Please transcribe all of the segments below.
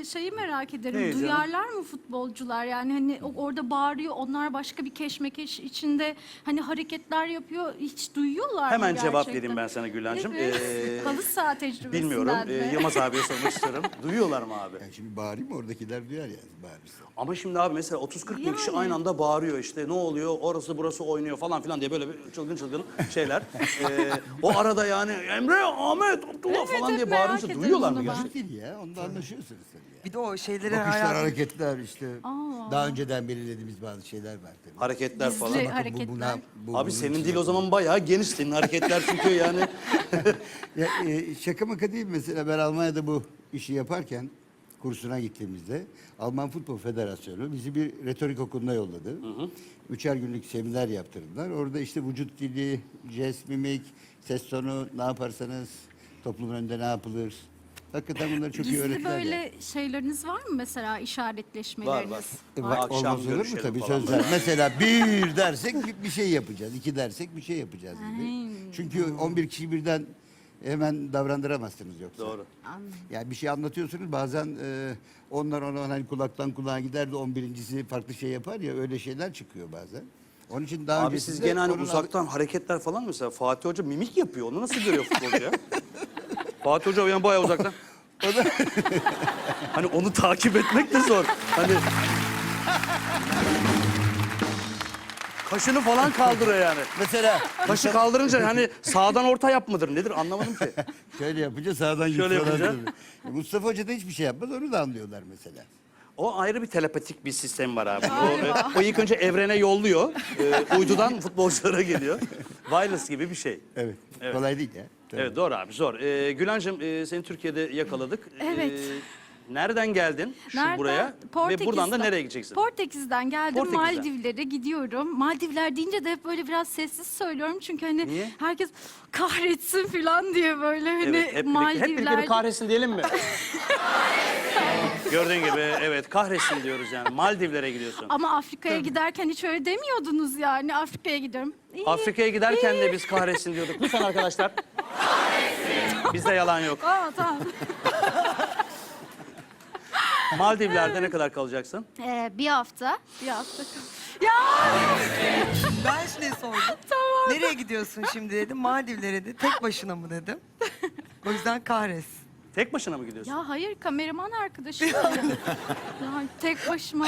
e, şeyi merak ederim. Ne canım? Duyarlar mı futbolcular? Yani hani o- orada bağırıyor, onlar başka bir keşmekeş içinde hani hareketler yapıyor. Hiç duyuyorlar mı Hemen cevap gerçekten? vereyim ben sana Gülencim. Evet. Ee, Halı saha tecrübesinden Bilmiyorum. mi? Ee, Yılmaz abiye sormak istiyorum. Duyuyorlar mı abi? Yani şimdi bağırayım mı oradakiler duyar yani bağırırsa. Ama şimdi abi mesela 30-40 bin kişi Yani. aynı anda bağırıyor işte ne oluyor orası burası oynuyor falan filan diye böyle bir çılgın çılgın şeyler. Ee, o arada yani Emre, Ahmet, Abdullah Evet, falan hep diye merak bağırınca ederim duyuyorlar mı bunu ben. gerçekten? Değil ya onda anlaşıyorsunuz tabii. Bir de o şeyleri Bakışlar, hayatım... hareketler işte. Daha önceden belirlediğimiz bazı şeyler var tabii. Hareketler Gizli falan. Bu- hareketler. bu Abi senin dil o zaman bayağı geniş senin hareketler çünkü yani. Ya, e, şaka maka değil mesela ben Almanya'da bu işi yaparken kursuna gittiğimizde Alman Futbol Federasyonu bizi bir retorik okuluna yolladı. Üçer günlük seminer yaptırdılar. Orada işte vücut dili, jest, mimik, ses tonu ne yaparsanız toplumun önünde ne yapılır. Hakikaten bunları çok iyi Gizli öğrettiler. böyle yani. şeyleriniz var mı mesela işaretleşmeleriniz? Var var. E, bak, Akşam olmaz olur mu görüşelim tabii falan. sözler. Mesela bir dersek bir- bir şey yapacağız. iki dersek bir şey yapacağız gibi. Çünkü 11 kişi birden hemen davrandıramazsınız yoksa. Doğru. Yani bir şey anlatıyorsunuz bazen e, onlar ona hani kulaktan kulağa gider de 11.si farklı şey yapar ya öyle şeyler çıkıyor bazen. Onun için daha Abi siz öncesinde gene hani onun uzaktan hareketler falan mesela Fatih Hoca mimik yapıyor. Onu nasıl görüyor futbolcu ya? Fatih Hoca yani bayağı uzaktan. hani onu takip etmek de zor. Hani Kaşını falan kaldırıyor yani. Mesela Kaşı kaldırınca hani sağdan orta yap mıdır nedir anlamadım ki. şöyle yapınca sağdan Şöyle yapınca. tabii. E, Mustafa Hoca da hiçbir şey yapmaz onu da anlıyorlar mesela. O ayrı bir telepatik bir sistem var abi. O, o ilk önce evrene yolluyor. E, uydudan futbolculara geliyor. Wireless gibi bir şey. Evet. Evet. Kolay değil ya. Evet doğru abi zor. Ee, Gülancığım e, seni Türkiye'de yakaladık. Evet. Ee, nereden geldin şu Nereden? buraya ve buradan da nereye gideceksin? Portekiz'den geldim. Portekiz'den. Maldivlere gidiyorum. Maldivler deyince de hep böyle biraz sessiz söylüyorum. Çünkü hani Niye? herkes kahretsin falan diye böyle hani evet, hep birlikte, hep Maldivler. birlikte bir kahretsin diyelim mi? Gördüğün gibi evet kahretsin diyoruz yani. Maldivlere gidiyorsun. Ama Afrika'ya giderken hiç öyle demiyordunuz yani. Afrika'ya gidiyorum. İyi, Afrika'ya giderken de biz kahretsin diyorduk. Lütfen arkadaşlar. Bizde yalan yok. Aa, tamam. Maldivler'de ne kadar kalacaksın? Ee, bir hafta. Bir hafta. Ya Ben şey sordum. Tamam. Nereye gidiyorsun şimdi dedim. Maldivlere de tek başına mı dedim. O yüzden kahretsin. Tek başına mı gidiyorsun? ya hayır kameraman arkadaşım. ya tek başıma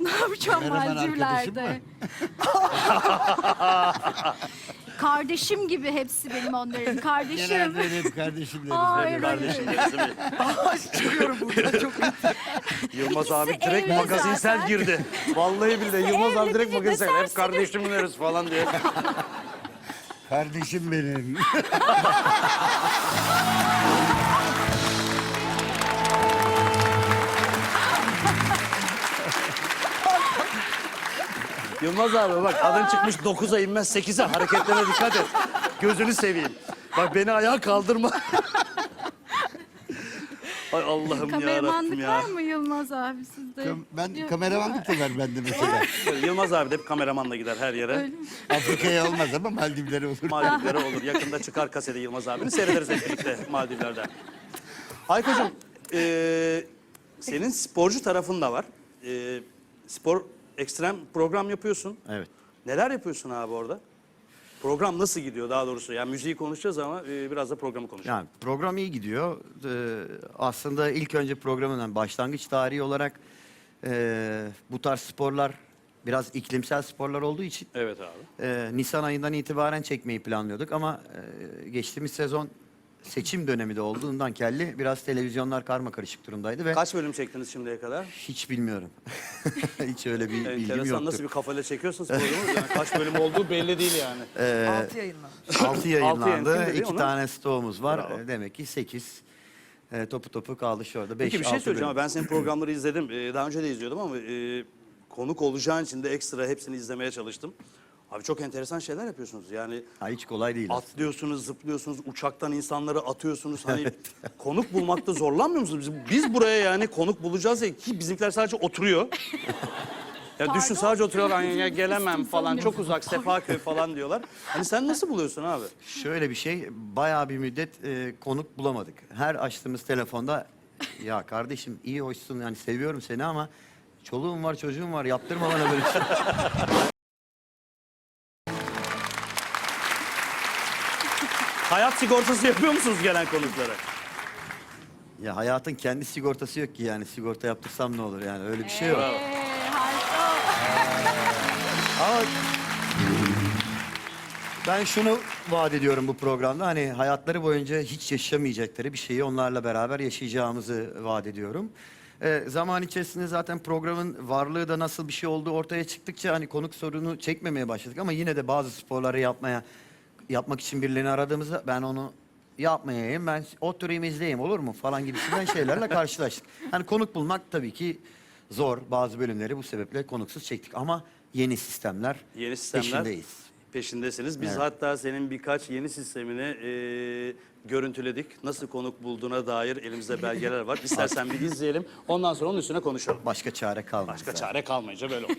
ne yapacağım Maldivler'de? Kardeşim gibi hepsi benim onların. Kardeşim. Genelde hep kardeşim deriz. Hayır. Kardeşim bir- Çıkıyorum buradan çok Yılmaz abi İkisi direkt evli magazinsel zaten. girdi. Vallahi billahi Yılmaz abi evli direkt bir de magazinsel. Hep serseri. kardeşim deriz falan diye. Kardeşim benim. Yılmaz abi bak adın çıkmış 9'a inmez 8'e hareketlerine dikkat et. Gözünü seveyim. Bak beni ayağa kaldırma. Ay Allah'ım ya Kameramanlık ya. var mı Yılmaz abi sizde? Kam- Ben Yok. kameramanlık da var bende mesela. Yılmaz abi de hep kameramanla gider her yere. Öyle mi? Afrika'ya olmaz ama Maldivlere olur. Maldivlere olur. Yakında çıkar kaseti Yılmaz abini seyrederiz hep birlikte Maldivler'den. Haykocuğum, eee, senin sporcu tarafın da var. Eee, spor ekstrem program yapıyorsun. Evet. Neler yapıyorsun abi orada? Program nasıl gidiyor daha doğrusu? Yani müziği konuşacağız ama e, biraz da programı konuşalım. Yani program iyi gidiyor. Ee, aslında ilk önce programın yani başlangıç tarihi olarak e, bu tarz sporlar biraz iklimsel sporlar olduğu için Evet abi. e, Nisan ayından itibaren çekmeyi planlıyorduk ama e, geçtiğimiz sezon seçim dönemi de olduğundan kelli biraz televizyonlar karma karışık durumdaydı ve Kaç bölüm çektiniz şimdiye kadar? hiç bilmiyorum. hiç öyle bir bilgim Enteresan yoktu. nasıl bir kafayla çekiyorsunuz programı? Yani kaç bölüm olduğu belli değil yani. altı yayınlanmış. 6 yayınlandı. yayın, değil mi iki ona? tane stoğumuz var. Bravo. E, Demek ki 8. topu topu kaldı şu anda. Peki Beş, bir şey söyleyeceğim ama ben senin programları izledim. Ee, daha önce de izliyordum ama e, konuk olacağın için de ekstra hepsini izlemeye çalıştım. Abi çok enteresan şeyler yapıyorsunuz. Yani Ha, hiç kolay değil. atlıyorsunuz, zıplıyorsunuz, uçaktan insanları atıyorsunuz. Hani konuk bulmakta zorlanmıyor musunuz? Biz, biz buraya yani konuk bulacağız ya ki bizimkiler sadece oturuyor. Ya düşün sadece oturuyorlar "Ya gelemem falan çok uzak Sefaköy falan diyorlar. Hani sen nasıl buluyorsun abi? Şöyle bir şey, bayağı bir müddet e, konuk bulamadık. Her açtığımız telefonda Ya kardeşim iyi hoşsun yani seviyorum seni ama çoluğum var çocuğum var yaptırma bana böyle şey. Hayat sigortası yapıyor musunuz gelen konuklara? Ya hayatın kendi sigortası yok ki yani sigorta yaptırsam ne olur yani öyle bir şey yok. Ee, harika. Ama ben şunu vaat ediyorum bu programda. Hani hayatları boyunca hiç yaşamayacakları bir şeyi onlarla beraber yaşayacağımızı vaat ediyorum. Ee, zaman içerisinde zaten programın varlığı da nasıl bir şey olduğu ortaya çıktıkça hani konuk sorunu çekmemeye başladık ama yine de bazı sporları yapmaya yapmak için birilerini aradığımızda ben onu yapmayayım ben oturayım izleyeyim olur mu falan gibisinden şeylerle karşılaştık. Hani konuk bulmak tabii ki zor. Bazı bölümleri bu sebeple konuksuz çektik ama yeni sistemler, Yeni sistemler peşindeyiz. peşindesiniz. Biz Evet. hatta senin birkaç yeni sistemini e, görüntüledik. Nasıl konuk bulduğuna dair elimizde belgeler var. İstersen bir izleyelim. Ondan sonra onun üstüne konuşalım. Başka çare kalmadı. Başka zaten. çare kalmayınca böyle oluyor.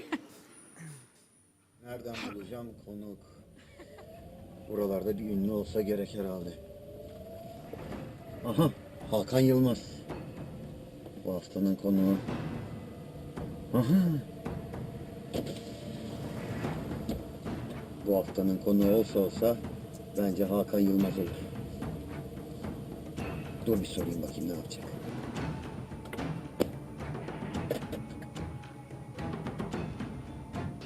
Nereden bulacağım konuk? Buralarda bir ünlü olsa gerek herhalde. Aha, Hakan Yılmaz. Bu haftanın konuğu. Aha. Bu haftanın konuğu olsa olsa bence Hakan Yılmaz olur. Dur bir sorayım bakayım ne yapacak.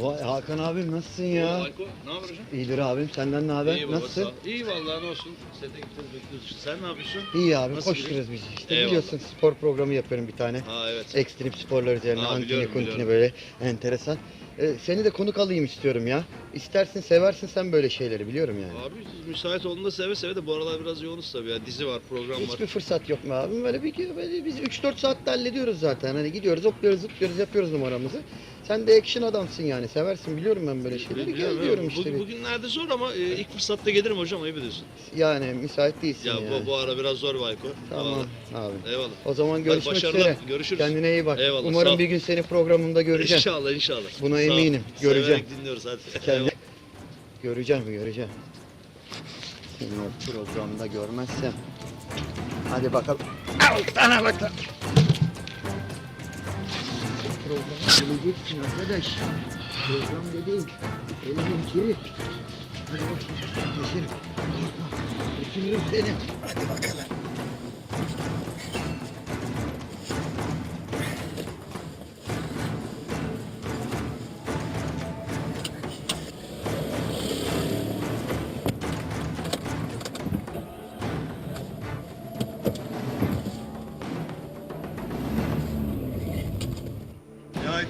Vay Hakan abim nasılsın ya? Ayko, ne haber hocam? İyidir abim senden ne haber? İyi baba, Nasılsın? sağ ol. İyi vallahi ne olsun. Sete gideceğiz bekliyoruz. Sen ne yapıyorsun? İyi abi Nasıl koşturuyoruz biz. İşte Eyvallah. biliyorsun spor programı yapıyorum bir tane. Ha evet. Ekstrem sporlar üzerine Ha, antini biliyorum, kuntini biliyorum. böyle enteresan. Ee, seni de konuk alayım istiyorum ya. İstersin seversin sen böyle şeyleri biliyorum yani. Abi müsait olduğunda seve seve de bu aralar biraz yoğunuz tabii ya. Dizi var, program var. Hiçbir fırsat yok mu abi? Böyle bir böyle biz 3-4 saatte hallediyoruz zaten. Hani gidiyoruz, hopluyoruz, zıplıyoruz, yapıyoruz numaramızı. Sen de action adamsın yani. Seversin biliyorum ben böyle şeyleri. Biliyorum, Gel diyorum işte. Bu, bir. bugünlerde zor ama e, ilk fırsatta gelirim hocam ayıp ediyorsun. Yani müsait değilsin Ya yani. bu, bu ara biraz zor Bayko. Tamam Vallahi. abi. Eyvallah. O zaman görüşmek başarılar, üzere. görüşürüz. Kendine iyi bak. Eyvallah, sağ Umarım ol. bir gün seni programımda göreceğim. İnşallah inşallah. Buna Sağ ol. eminim, göreceğim. Severek dinliyoruz hadi. Kendine... Eyvallah. Göreceğim, göreceğim. Seni o programda görmezsem. Hadi bakalım. Al sana bakalım. Programa geleceksin arkadaş. Program dediğin elimin kiri. Hadi bakalım. Geçerim. Korkma. Götürürüm seni. Hadi bakalım.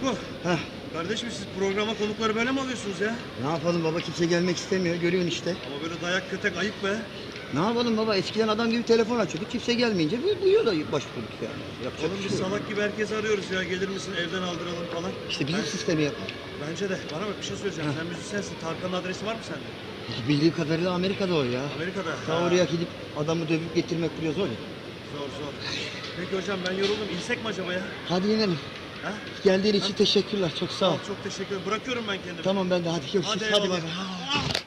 Ya Ayko. Kardeşim siz programa konukları böyle mi alıyorsunuz ya? Ne yapalım baba kimse gelmek istemiyor görüyorsun işte. Ama böyle dayak kötek ayıp be. Ne yapalım baba eskiden adam gibi telefon açıyorduk kimse gelmeyince bu, bu yola başvurduk yani. Yapacak Oğlum bir şey yok. salak gibi herkesi arıyoruz ya. Gelir misin evden aldıralım falan. İşte bizim Ben- sistemi yap. Bence de. Bana bak bir şey söyleyeceğim. Sen müzisyensin. Tarkan'ın adresi var mı sende? Bildiği kadarıyla Amerika'da o ya. Amerika'da. Ta Ha, oraya gidip adamı dövüp getirmek biraz zor ya. Zor zor. Peki hocam ben yoruldum. İnsek mi acaba ya? Hadi inelim. Ha? Geldiğin için teşekkürler çok sağ ol. Çok teşekkür ederim. Bırakıyorum ben kendimi. Tamam ben de hadi görüşürüz. Hadi Hadi,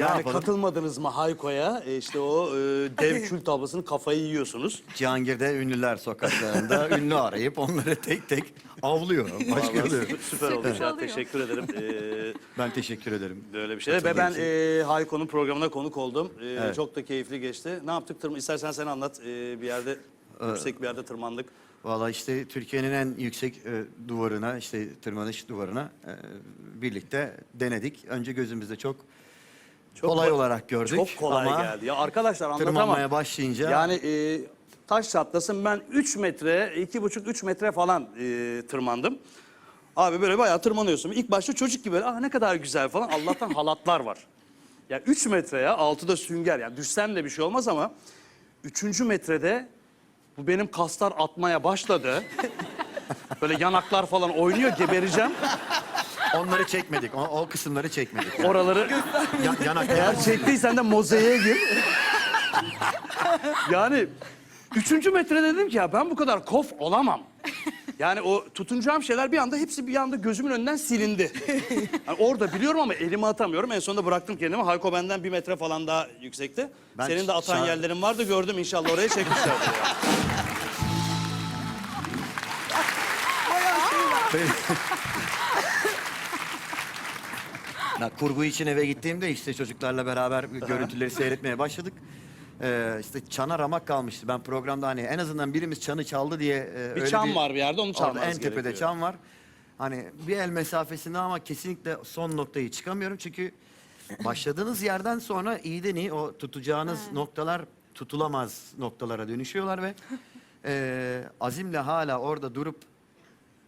baba. Yani yapalım? katılmadınız mı Hayko'ya? E, işte o e, dev kül tablasının kafayı yiyorsunuz. Cihangir'de ünlüler sokaklarında ünlü arayıp onları tek tek avlıyor. Başka Vallahi oluyor. süper, ya. Oluyor. Teşekkür ederim. E, Ben teşekkür ederim. Böyle bir şey. Ve ben e, Hayko'nun programına konuk oldum. E, Evet. Çok da keyifli geçti. Ne yaptık? Tırm İstersen sen anlat. E, bir yerde, yüksek bir yerde tırmandık. Valla işte Türkiye'nin en yüksek e, duvarına, işte tırmanış duvarına e, birlikte denedik. Önce gözümüzde çok, Çok kolay ko- olarak gördük. Çok kolay ama geldi. Ya arkadaşlar anlatamam. Tırmanmaya başlayınca Yani e, taş çatlasın ben 3 metre, 2,5-3 metre falan e, tırmandım. Abi böyle bayağı tırmanıyorsun. İlk başta çocuk gibi böyle ah ne kadar güzel falan. Allah'tan halatlar var. Ya 3 metre ya altıda sünger. Yani düşsem de bir şey olmaz ama 3. metrede bu benim kaslar atmaya başladı. Böyle yanaklar falan oynuyor gebereceğim. Onları çekmedik. O, o kısımları çekmedik. Oraları Ya, yanak Eğer çektiysen de mozaiğe gir. yani üçüncü metrede dedim ki ya ben bu kadar kof olamam. Yani o tutunacağım şeyler bir anda hepsi bir anda gözümün önünden silindi. Yani orada biliyorum ama elimi atamıyorum. En sonunda bıraktım kendimi. Hayko benden bir metre falan daha yüksekti. Ben Senin de atan yerlerin vardı gördüm inşallah oraya çekmişlerdir. Ya. Kurgu için eve gittiğimde işte çocuklarla beraber görüntüleri seyretmeye başladık. Ee, işte çana ramak kalmıştı. Ben programda hani en azından birimiz çanı çaldı diye e, Bir öyle çan var bir yerde onu Orada çalmanız en tepede gerekiyor. çan var. Hani bir el mesafesinde ama kesinlikle son noktayı çıkamıyorum çünkü başladığınız yerden sonra iyiden iyi o tutacağınız noktalar tutulamaz noktalara dönüşüyorlar ve e, azimle hala orada durup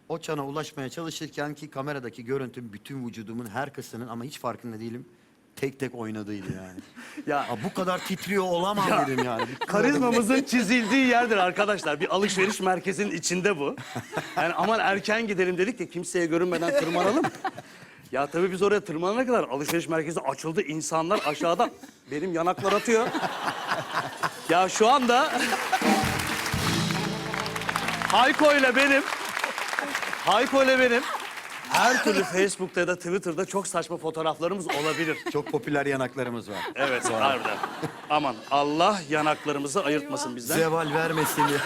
o çana ulaşmaya çalışırken ki kameradaki görüntüm bütün vücudumun her kısmının ama hiç farkında değilim tek tek oynadığıydı yani. Ya Aa, bu kadar titriyor olamam dedim yani. Bir- Karizmamızın çizildiği yerdir arkadaşlar. Bir alışveriş merkezinin içinde bu. Yani aman erken gidelim dedik de kimseye görünmeden tırmanalım. Ya tabii biz oraya tırmanana kadar alışveriş merkezi açıldı. İnsanlar aşağıda benim yanaklar atıyor. Ya şu anda Hayko ile benim Hayko ile benim her türlü Facebook'ta ya da Twitter'da çok saçma fotoğraflarımız olabilir. Çok popüler yanaklarımız var. Evet harbiden. Aman Allah yanaklarımızı ayırtmasın bizden. Zeval vermesin diye.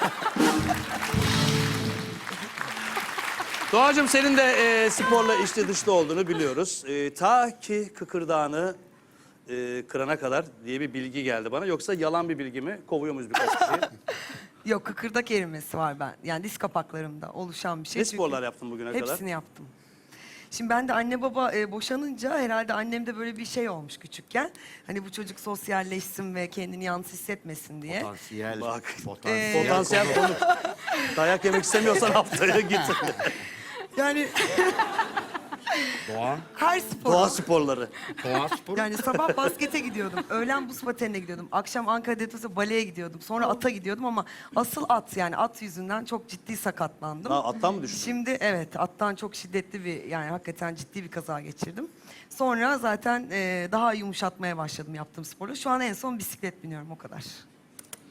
Doğacığım senin de e, sporla içli dışlı olduğunu biliyoruz. E, ta ki kıkırdağını e, kırana kadar diye bir bilgi geldi bana. Yoksa yalan bir bilgi mi? Kovuyor muyuz birkaç kişiyi? Yok kıkırdak erimesi var ben. Yani diz kapaklarımda oluşan bir şey. ne Çünkü sporlar yaptın bugüne kadar? Hepsini yaptım. Şimdi ben de anne baba e, boşanınca herhalde annemde böyle bir şey olmuş küçükken. Hani bu çocuk sosyalleşsin ve kendini yalnız hissetmesin diye. Potansiyel. Bak. Potansiyel. Potansiyel konu. Dayak yemek istemiyorsan haftaya git. Yani Doğa. her spor. Doğa sporları. Doğa spor. Yani sabah baskete gidiyordum. Öğlen buz patenine gidiyordum. Akşam Ankara Detroit'e baleye gidiyordum. Sonra ata gidiyordum ama asıl at yani at yüzünden çok ciddi sakatlandım. Ha, attan mı düştün? Şimdi evet attan çok şiddetli bir yani hakikaten ciddi bir kaza geçirdim. Sonra zaten e, daha yumuşatmaya başladım yaptığım sporla. Şu an en son bisiklet biniyorum o kadar.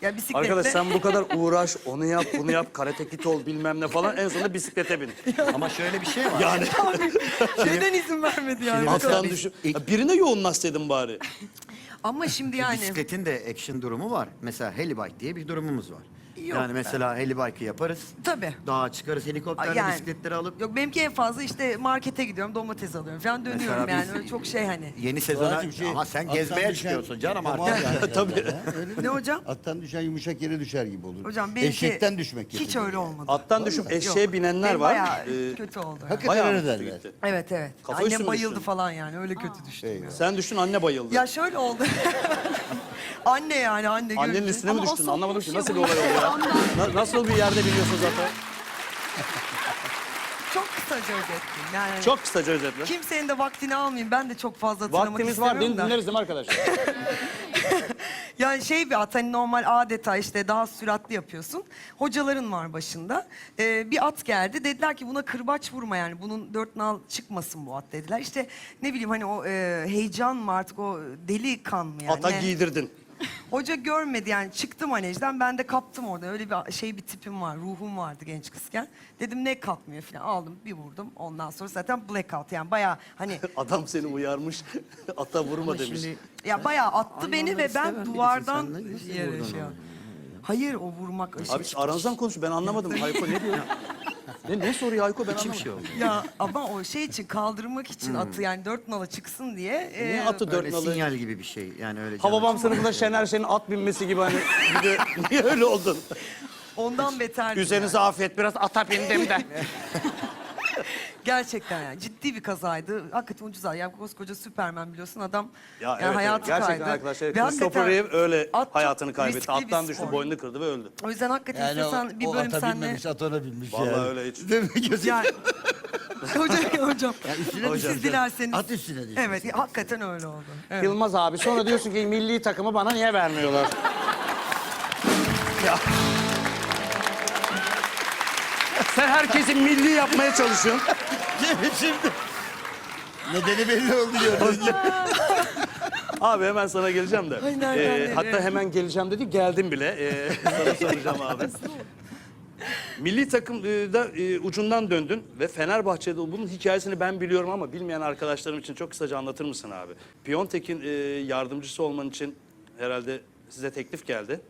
Ya bisikletle Arkadaş sen bu kadar uğraş, onu yap, bunu yap, karate kit ol bilmem ne falan. En sonunda bisiklete bin. Ama şöyle bir şey var. Yani şeyden izin vermedi yani. attan düşün. Ya birine yoğunlaşsaydın bari. Ama şimdi yani Bisikletin de action durumu var. Mesela helibike diye bir durumumuz var. Yok yani mesela helibike'ı yaparız. tabii. Dağa çıkarız helikopterle Yani- bisikletleri alıp. Yok benimki en fazla işte markete gidiyorum domates alıyorum falan dönüyorum Mesela yani biz- öyle çok şey hani. Yeni sezona Doğacığım şey, ama sen attan gezmeye düşen- çıkıyorsun canım Tamam artık. yani. Tabii. Öyle mi? Ne hocam? Attan düşen yumuşak yere düşer gibi olur. Hocam benimki Eşekten düşmek gibi. hiç öyle olmadı. Attan düşüp eşeğe Yok. binenler Benim var. Bayağı Ee, kötü oldu. yani. Hakikaten bayağı öyle derler. Evet evet. Kafa Annem bayıldı düştün? falan yani öyle kötü düştüm. Eyvah. ya. Sen düştün anne bayıldı. Ya şöyle oldu. anne yani anne Annenin görünce. üstüne mi Ama o düştün? Anlamadım ki sokmuş nasıl bir olay oldu ya? Na- nasıl bir yerde biliyorsun zaten? Çok kısaca özettim. Yani Çok kısaca özetle. Kimsenin de vaktini almayayım. Ben de çok fazla hatırlamak Vaktimiz var istemiyorum din da. dinleriz değil mi arkadaşlar? Yani şey bir at hani normal adeta işte daha süratli yapıyorsun. Hocaların var başında. Ee, bir at geldi. Dediler ki buna kırbaç vurma yani. Bunun dört nal çıkmasın bu at dediler. İşte ne bileyim hani o e, heyecan mı artık o deli kan mı yani. Ata giydirdin. Hoca görmedi yani çıktım manejden ben de kaptım orada. Öyle bir şey bir tipim var, ruhum vardı genç kızken. Dedim ne kapmıyor falan aldım bir vurdum. Ondan sonra zaten blackout yani bayağı hani Adam seni uyarmış. Ata vurma demiş. Şimdi ya bayağı attı beni ve ben duvardan yere şey. Hayır o vurmak Abi aranızdan konuş ben anlamadım. Hayko ne diyor? ne, ne soruyor Hayko ben içim anlamadım. şey oldu. Ya ama o şey için kaldırmak için atı yani dört nala çıksın diye. Niye e, atı dört Öyle nalı? sinyal gibi bir şey. Yani öyle. Hababam canım. sınıfında Şener Şen'in at binmesi gibi hani bir de niye öyle oldun? Ondan beter. Üzerinize afiyet biraz ata bindim de. Gerçekten yani ciddi bir kazaydı. Hakikaten ucuz ay. Yani koskoca Süpermen biliyorsun adam Ya yani evet, evet. hayatı gerçekten kaydı. arkadaşlar Ve Christopher hakikaten Reeve öyle at çok hayatını kaybetti. riskli bir Attan düştü, spor. boynunu kırdı ve öldü. O yüzden hakikaten Yani o, istiyorsan bir o bölüm ata senle... binmemiş, at ona binmiş Vallahi yani. öyle hiç. Değil mi? Gözü- Yani... hocam, hocam. üstüne Hocam. Siz dilerseniz... At üstüne diyorsun. Evet, hakikaten öyle oldu. Evet. Yılmaz abi sonra diyorsun ki milli takımı bana niye vermiyorlar? ya. Sen herkesi milli yapmaya çalışıyorsun. Şimdi, şimdi. Nedeni belli oldu gördün mü? Abi hemen sana geleceğim de. Ay, nereden Ee, nereye? hatta hemen geleceğim dedi geldim bile. Ee, sana soracağım abi. Milli takımda e, ucundan döndün ve Fenerbahçe'de bunun hikayesini ben biliyorum ama bilmeyen arkadaşlarım için çok kısaca anlatır mısın abi? Piontek'in e, yardımcısı olman için herhalde size teklif geldi.